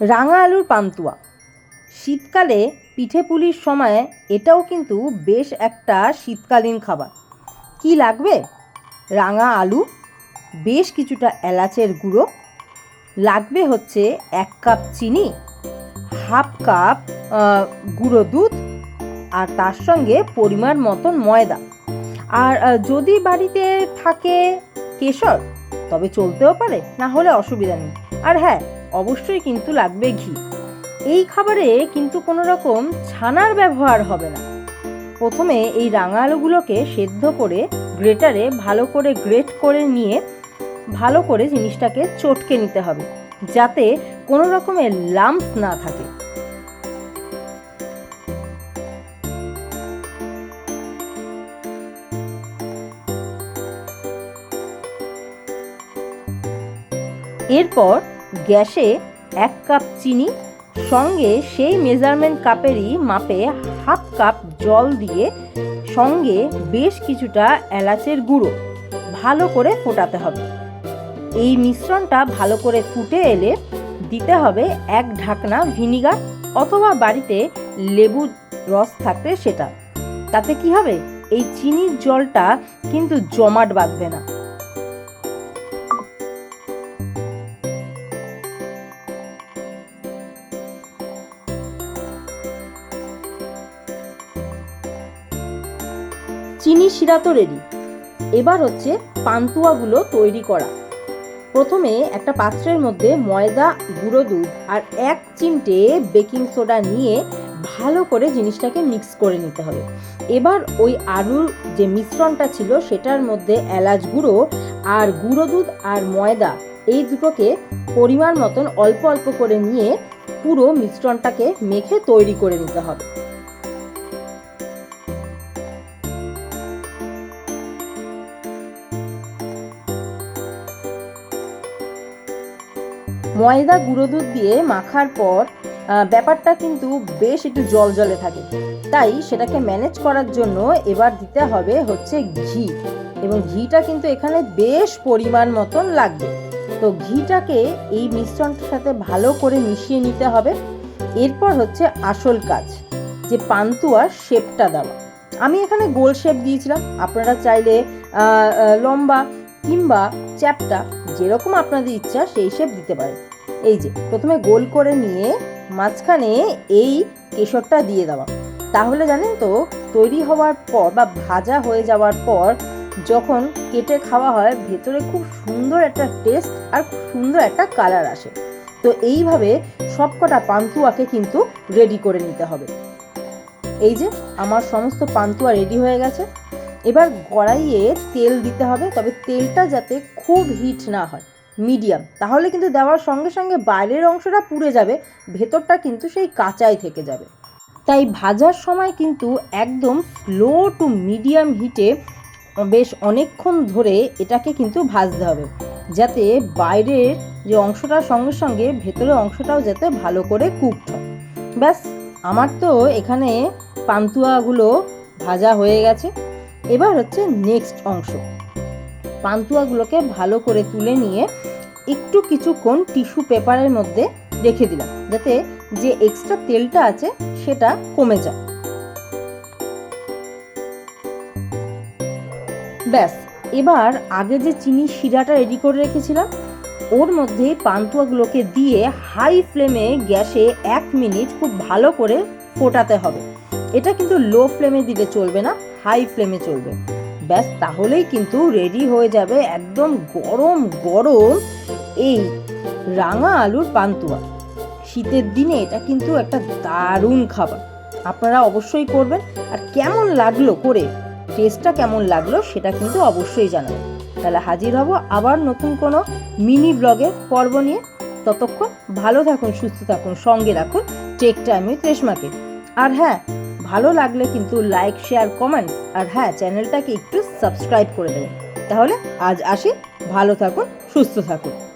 রাঙা আলুর পান্তুয়া। শীতকালে পিঠে পুলির সময় এটাও কিন্তু বেশ একটা শীতকালীন খাবার। কি লাগবে? রাঙা আলু বেশ কিছুটা এলাচের গুঁড়ো, লাগবে হচ্ছে এক কাপ চিনি, হাফ কাপ গুঁড়ো দুধ, আর তার সঙ্গে পরিমাণ মতন ময়দা। আর যদি বাড়িতে থাকে কেশর, তবে চলতেও পারে, না হলে অসুবিধা নেই। আর হ্যাঁ অবশ্যই কিন্তু লাগবে ঘি। এই খাবারে কিন্তু কোনো রকম ছানার ব্যবহার হবে না। প্রথমে এই রাঙা আলুগুলোকে সেদ্ধ করে গ্রেটারে ভালো করে গ্রেট করে নিয়ে ভালো করে জিনিসটাকে চটকে নিতে হবে, যাতে কোনো রকমের লাম্পস না থাকে। এরপর গ্যাসে এক কাপ চিনি, সঙ্গে সেই মেজারমেন্ট কাপেরই মাপে হাফ কাপ জল দিয়ে সঙ্গে বেশ কিছুটা এলাচের গুঁড়ো ভালো করে ফোটাতে হবে। এই মিশ্রণটা ভালো করে ফুটে এলে দিতে হবে এক ঢাকনা ভিনিগার অথবা বাড়িতে লেবু রস থাকলে সেটা। তাতে কি হবে? এই চিনির জলটা কিন্তু জমাট বাঁধবে না। চিনি শিরা তো রেডি এবার হচ্ছে পান্তুয়াগুলো তৈরি করা। প্রথমে একটা পাত্রের মধ্যে ময়দা, গুঁড়ো দুধ আর এক চিমটে বেকিং সোডা নিয়ে ভালো করে জিনিসটাকে মিক্স করে নিতে হবে। এবার ওই আলুর যে মিশ্রণটা ছিল সেটার মধ্যে এলাচ গুঁড়ো আর গুঁড়ো দুধ আর ময়দা এই দুটোকে পরিমাণ মতন অল্প অল্প করে নিয়ে পুরো মিশ্রণটাকে মেখে তৈরি করে নিতে হবে। ময়দা, গুঁড়ো দুধ দিয়ে মাখার পর ব্যাপারটা কিন্তু বেশ একটু জল জলে থাকে। তাই সেটাকে ম্যানেজ করার জন্য এবার দিতে হবে হচ্ছে ঘি। এবং ঘিটা কিন্তু এখানে বেশ পরিমাণ মতন লাগবে। তো ঘিটাকে এই মিশ্রণটার সাথে ভালো করে মিশিয়ে নিতে হবে। এরপর হচ্ছে আসল কাজ, যে পান্তুয়ার শেপটা দেওয়া। আমি এখানে গোল শেপ দিয়েছিলাম। আপনারা চাইলে লম্বা কিংবা চ্যাপটা যেরকম আপনাদের ইচ্ছা সেই শেপ দিতে পারেন। এই যে, প্রথমে গোল করে নিয়ে মাঝখানে এই কেশরটা দিয়ে দেওয়া। তাহলে জানেন তো, তৈরি হওয়ার পর বা ভাজা হয়ে যাওয়ার পর যখন কেটে খাওয়া হয়, ভেতরে খুব সুন্দর একটা টেস্ট আর খুব সুন্দর একটা কালার আসে। তো এইভাবে সবকটা পান্তুয়াকে কিন্তু রেডি করে নিতে হবে। এই যে, আমার সমস্ত পান্তুয়া রেডি হয়ে গেছে। এবার কড়াইয়ে তেল দিতে হবে, তবে তেলটা যাতে খুব হিট না হয়। মিডিয়াম। তাহলে কিন্তু দেওয়ার সঙ্গে সঙ্গে বাইরের অংশটা পুড়ে যাবে, ভেতরটা কিন্তু সেই কাঁচাই থেকে যাবে। তাই ভাজার সময় কিন্তু একদম লো টু মিডিয়াম হিটে বেশ অনেকক্ষণ ধরে এটাকে কিন্তু ভাজতে হবে, যাতে বাইরের যে অংশটার সঙ্গে সঙ্গে ভেতরের অংশটাও যাতে ভালো করে কুকড হয়। ব্যাস, আমার তো এখানে পান্তুয়াগুলো ভাজা হয়ে গেছে। এবার হচ্ছে নেক্সট অংশ। পান্তুয়াগুলোকে ভালো করে তুলে নিয়ে একটু কিছুক্ষণ টিস্যু পেপারের মধ্যে রেখে দিলাম, যাতে যে এক্সট্রা তেলটা আছে সেটা কমে যায়। ব্যাস, এবার আগে যে চিনি শিরাটা রেডি করে রেখেছিলাম, ওর মধ্যে পান্তুয়াগুলোকে দিয়ে হাই ফ্লেমে গ্যাসে এক মিনিট খুব ভালো করে ফোটাতে হবে। এটা কিন্তু লো ফ্লেমে দিলে চলবে না হাই ফ্লেমে চলবে। ব্যাস, তাহলেই কিন্তু রেডি হয়ে যাবে একদম গরম গরম এই রাঙা আলুর পান্তুয়া। শীতের দিনে এটা কিন্তু একটা দারুণ খাবার। আপনারা অবশ্যই করবেন। আর কেমন লাগল করে টেস্টটা কেমন লাগল সেটা কিন্তু অবশ্যই জানাবেন। তাহলে হাজির হব আবার নতুন কোনো মিনি ব্লগের পর্ব নিয়ে। ততক্ষণ ভালো থাকুন, সুস্থ থাকুন, সঙ্গে রাখুন টেক টাইম উইথ রেশমাকে আর হ্যাঁ ভালো লাগলে কিন্তু লাইক শেয়ার কমেন্টস আর হ্যাঁ চ্যানেলটাকে একটু সাবস্ক্রাইব করে দেবেন। তাহলে আজ আসি ভালো থাকুন সুস্থ থাকুন।